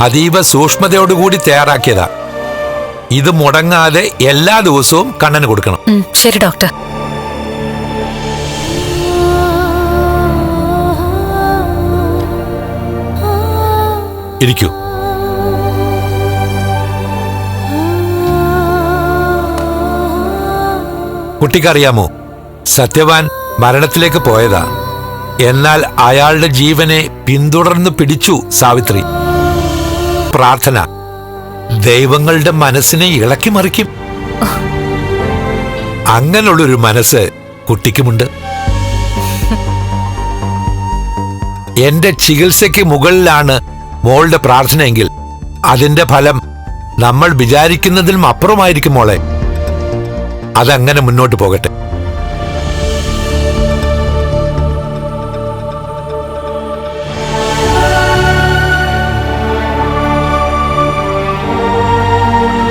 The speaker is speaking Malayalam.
അതീവ സൂക്ഷ്മതയോടുകൂടി തയ്യാറാക്കിയതാ. ഇത് മുടങ്ങാതെ എല്ലാ ദിവസവും കണ്ണന് കൊടുക്കണം. ശരി ഡോക്ടർ. ഇരിക്കൂ. കുട്ടിക്കറിയാമോ സത്യവാൻ മരണത്തിലേക്ക് പോയതാ. എന്നാൽ അയാളുടെ ജീവനെ പിന്തുടർന്ന് പിടിച്ചു സാവിത്രി. പ്രാർത്ഥന. ദൈവങ്ങളുടെ മനസ്സിനെ ഇളക്കി മറിക്കും. അങ്ങനെയുള്ളൊരു മനസ്സ് കുട്ടിക്കുമുണ്ട്. എന്റെ ചികിത്സയ്ക്ക് മുകളിലാണ് മോളുടെ പ്രാർത്ഥനയെങ്കിൽ അതിന്റെ ഫലം നമ്മൾ വിചാരിക്കുന്നതിലും അപ്പുറമായിരിക്കും മോളെ. അതങ്ങനെ മുന്നോട്ട് പോകട്ടെ.